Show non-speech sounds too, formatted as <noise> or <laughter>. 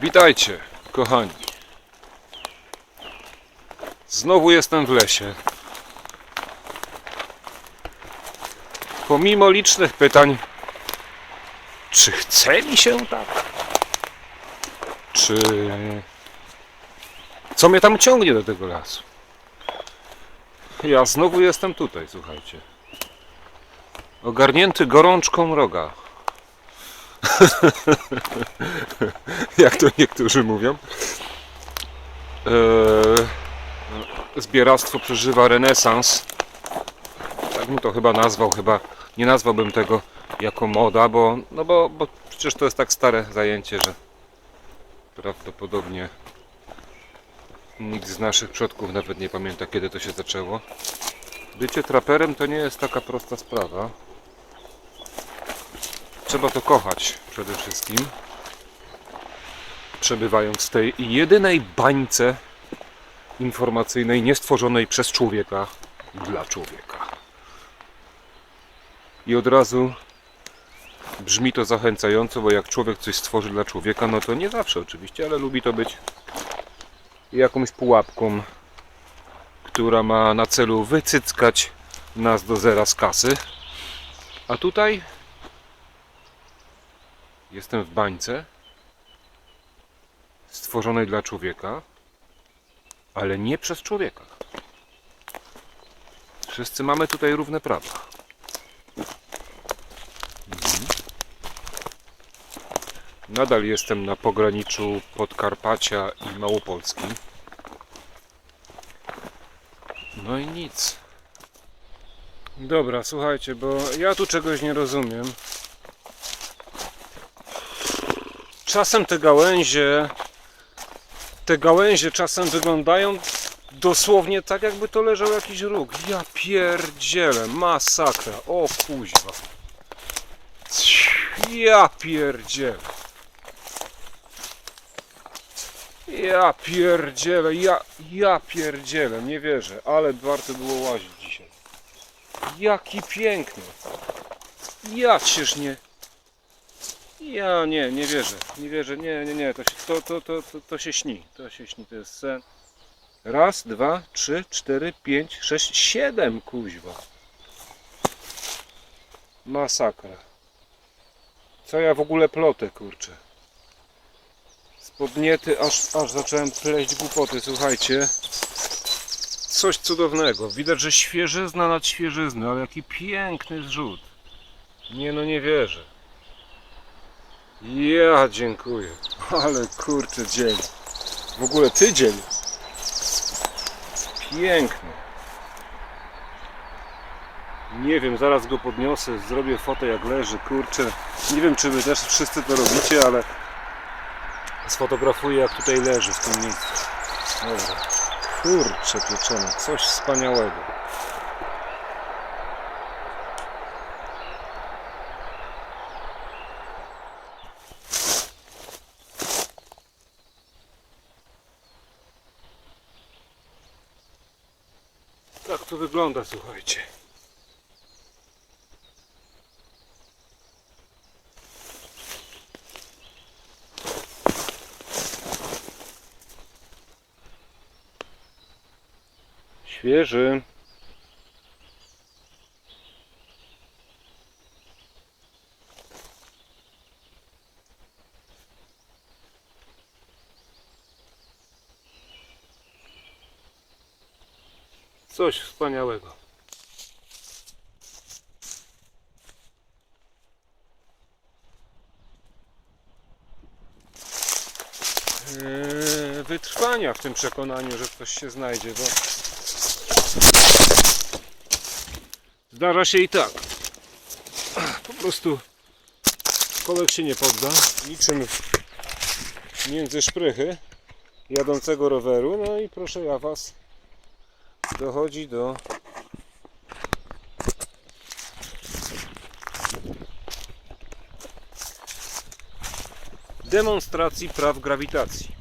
Witajcie, kochani. Znowu jestem w lesie. Pomimo licznych pytań, czy chce mi się tak? Czy. Co mnie tam ciągnie do tego lasu? Ja znowu jestem tutaj, słuchajcie. Ogarnięty gorączką mroga. <laughs> Jak to niektórzy mówią. Eee, zbieractwo przeżywa renesans. Tak bym to chyba nazwał, chyba nie nazwałbym tego jako moda, bo, no bo, bo przecież to jest tak stare zajęcie, że prawdopodobnie nikt z naszych przodków nawet nie pamięta kiedy to się zaczęło. Bycie traperem to nie jest taka prosta sprawa. Trzeba to kochać przede wszystkim. Przebywając w tej jedynej bańce informacyjnej, niestworzonej przez człowieka dla człowieka. I od razu brzmi to zachęcająco, bo jak człowiek coś stworzy dla człowieka, no to nie zawsze oczywiście, ale lubi to być jakąś pułapką, która ma na celu wycyckać nas do zera z kasy. A tutaj Jestem w bańce stworzonej dla człowieka, ale nie przez człowieka. Wszyscy mamy tutaj równe prawa. Mhm. Nadal jestem na pograniczu Podkarpacia i Małopolski. No i nic. Dobra, słuchajcie, bo ja tu czegoś nie rozumiem. Czasem te gałęzie te gałęzie czasem wyglądają dosłownie tak jakby to leżał jakiś róg. Ja pierdzielę, masakra. O kuźwa. Ja pierdzielę. Ja pierdzielę, ja, ja pierdzielę, nie wierzę, ale warto było łazić dzisiaj. Jaki piękny. Ja cięż nie... Ja nie, nie wierzę. Nie wierzę, nie, nie, nie. To się, to, to, to, to, to się śni. To się śni, to jest sen. Raz, dwa, trzy, cztery, pięć, sześć, siedem kuźwa. Masakra. Co ja w ogóle plotę, kurczę. Spodniety, aż, aż zacząłem pleść głupoty, słuchajcie. Coś cudownego. Widać, że świeżyzna nad świeżyzny, ale jaki piękny zrzut. Nie no, nie wierzę. Ja dziękuję. Ale kurczę dzień. W ogóle tydzień. Piękny. Nie wiem, zaraz go podniosę, zrobię fotę jak leży, kurczę. Nie wiem czy wy też wszyscy to robicie, ale sfotografuję jak tutaj leży w tym miejscu. Dobra. Kurczę pieczone, coś wspaniałego. Tak to wygląda, słuchajcie. Świeży. Coś wspaniałego. Eee, Wytrwania w tym przekonaniu, że coś się znajdzie, bo zdarza się i tak. Po prostu kolek się nie podda, niczym między szprychy jadącego roweru, no i proszę ja was dochodzi do demonstracji praw grawitacji.